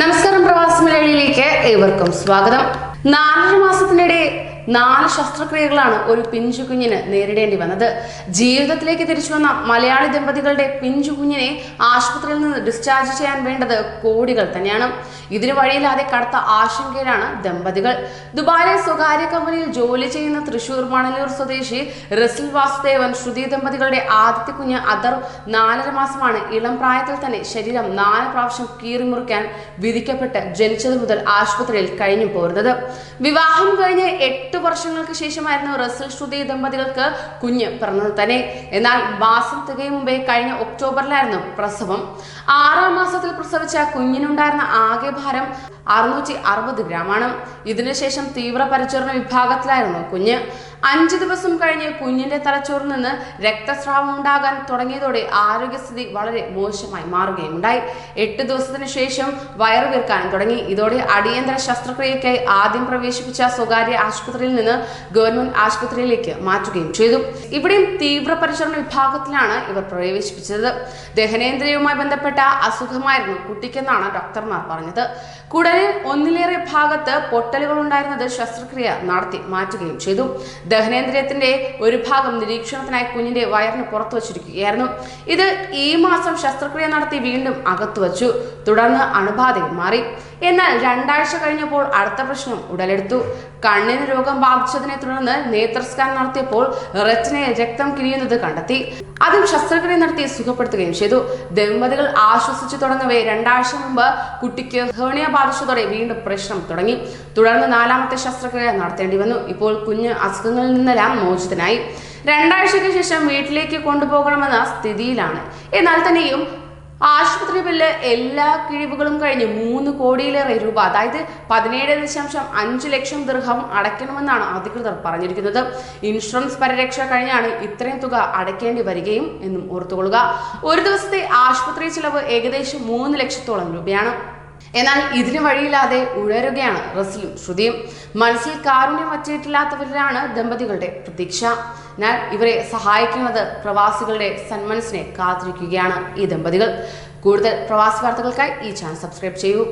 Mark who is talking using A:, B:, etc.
A: നമസ്കാരം പ്രവാസി മലയാളിയിലേക്ക് ഏവർക്കും സ്വാഗതം. നാലര മാസത്തിനിടെ നാല് ശസ്ത്രക്രിയകളാണ് ഒരു പിഞ്ചു കുഞ്ഞിന് നേരിടേണ്ടി വന്നത്. ജീവിതത്തിലേക്ക് തിരിച്ചു വന്ന മലയാളി ദമ്പതികളുടെ പിഞ്ചു കുഞ്ഞിനെ ആശുപത്രിയിൽ നിന്ന് ഡിസ്ചാർജ് ചെയ്യാൻ വേണ്ടത് കോടികൾ തന്നെയാണ്. ഇതിന് വഴിയില്ലാതെ കടുത്ത ആശങ്കയിലാണ് ദമ്പതികൾ. ദുബായിലെ സ്വകാര്യ കമ്പനിയിൽ ജോലി ചെയ്യുന്ന തൃശൂർ മണലൂർ സ്വദേശി റസിൽ വാസുദേവൻ ശ്രുതി ദമ്പതികളുടെ ആദ്യത്തെ കുഞ്ഞ് അതർ നാലര മാസമാണ്. ഇളം പ്രായത്തിൽ തന്നെ ശരീരം നാല് പ്രാവശ്യം കീറിമുറിക്കാൻ വിധിക്കപ്പെട്ട് ജനിച്ചത് മുതൽ ആശുപത്രിയിൽ കഴിഞ്ഞു പോരുന്നത് വിവാഹം കഴിഞ്ഞ് എട്ട് വർഷങ്ങൾക്ക് ശേഷമായിരുന്നു റസൽ ശ്രുതി ദമ്പതികൾക്ക് കുഞ്ഞ് പിറന്നത് തന്നെ. എന്നാൽ മാസം തികയും മുമ്പേ കഴിഞ്ഞ ഒക്ടോബറിലായിരുന്നു പ്രസവം. ആറാം മാസത്തിൽ പ്രസവിച്ച കുഞ്ഞിനുണ്ടായിരുന്ന ആകെ ഭാരം അറുന്നൂറ്റി അറുപത് ഗ്രാമാണ്. ഇതിനുശേഷം തീവ്ര പരിചരണ വിഭാഗത്തിലായിരുന്നു കുഞ്ഞ്. അഞ്ച് ദിവസം കഴിഞ്ഞ് കുഞ്ഞിന്റെ തലച്ചോറിൽ നിന്ന് രക്തസ്രാവം ഉണ്ടാകാൻ തുടങ്ങിയതോടെ ആരോഗ്യസ്ഥിതി വളരെ മോശമായി മാറുകയുണ്ടായി എട്ട് ദിവസത്തിന് ശേഷം വയറു വീർക്കാനും തുടങ്ങി. ഇതോടെ അടിയന്തര ശസ്ത്രക്രിയയ്ക്കായി ആദ്യം പ്രവേശിപ്പിച്ച സ്വകാര്യ ആശുപത്രിയിൽ നിന്ന് ഗവൺമെന്റ് ആശുപത്രിയിലേക്ക് മാറ്റുകയും ചെയ്തു. ഇവിടെയും തീവ്ര പരിചരണ വിഭാഗത്തിലാണ് ഇവർ പ്രവേശിപ്പിച്ചത്. ദഹനേന്ദ്രിയവുമായി ബന്ധപ്പെട്ട അസുഖമായിരുന്നു കുട്ടിക്കെന്നാണ് ഡോക്ടർമാർ പറഞ്ഞത്. കുടലിൽ ഒന്നിലേറെ ഭാഗത്ത് പൊട്ടലുകൾ ഉണ്ടായിരുന്നത് ശസ്ത്രക്രിയ നടത്തി മാറ്റുകയും ചെയ്തു. ദഹനേന്ദ്രിയത്തിന്റെ ഒരു ഭാഗം നിരീക്ഷണത്തിനായി കുഞ്ഞിന്റെ വയറിന് പുറത്തു വച്ചിരിക്കുകയായിരുന്നു. ഇത് ഈ മാസം ശസ്ത്രക്രിയ നടത്തി വീണ്ടും അകത്തു വച്ചു. തുടർന്ന് അണുബാധയും മാറി. എന്നാൽ രണ്ടാഴ്ച കഴിഞ്ഞപ്പോൾ അടുത്ത പ്രശ്നം ഉടലെടുത്തു. കണ്ണിന് രോഗം ബാധിച്ചതിനെ തുടർന്ന് നേത്ര സ്കാൻ നടത്തിയപ്പോൾ റെറ്റിനയിൽ രക്തം കിഴിയുന്നത് കണ്ടെത്തി. അതും ശസ്ത്രക്രിയ നടത്തി സുഖപ്പെടുത്തുകയും ചെയ്തു. ദമ്പതികൾ ആശ്വസിച്ചു തുടങ്ങവേ രണ്ടാഴ്ച മുമ്പ് കുട്ടിക്ക് ഹേണിയ ബാധിച്ചതോടെ വീണ്ടും പ്രശ്നം തുടങ്ങി. തുടർന്ന് നാലാമത്തെ ശസ്ത്രക്രിയ നടത്തേണ്ടി വന്നു. ഇപ്പോൾ കുഞ്ഞ് അസുഖങ്ങളിൽ നിന്നെല്ലാം മോചിതനായി. രണ്ടാഴ്ചയ്ക്ക് ശേഷം വീട്ടിലേക്ക് കൊണ്ടുപോകണമെന്ന സ്ഥിതിയിലാണ്. എന്നാൽ തന്നെയും ആശുപത്രി ബില്ല് എല്ലാ കിഴിവുകളും കഴിഞ്ഞ് മൂന്ന് കോടിയിലേറെ രൂപ അതായത് പതിനേഴ് ദശാംശം അഞ്ച് ലക്ഷം ദീർഘം അടയ്ക്കണമെന്നാണ് അധികൃതർ പറഞ്ഞിരിക്കുന്നത്. ഇൻഷുറൻസ് പരിരക്ഷ കഴിഞ്ഞാണ് ഇത്രയും തുക അടയ്ക്കേണ്ടി വരികയും എന്നും ഓർത്തുകൊള്ളുക. ഒരു ദിവസത്തെ ആശുപത്രി ചിലവ് ഏകദേശം മൂന്ന് ലക്ഷത്തോളം രൂപയാണ്. എന്നാൽ ഇതിന് വഴിയില്ലാതെ ഉഴരുകയാണ് റസിലും ശ്രുതിയും. മനസ്സിൽ കാരുണ്യം വച്ചിട്ടില്ലാത്തവരിലാണ് ദമ്പതികളുടെ പ്രതീക്ഷ. എന്നാൽ ഇവരെ സഹായിക്കുന്നത് പ്രവാസികളുടെ സന്മനസ്സിനെ കാത്തിരിക്കുകയാണ് ഈ ദമ്പതികൾ. കൂടുതൽ പ്രവാസി വാർത്തകൾക്കായി ഈ ചാനൽ സബ്സ്ക്രൈബ് ചെയ്യൂ.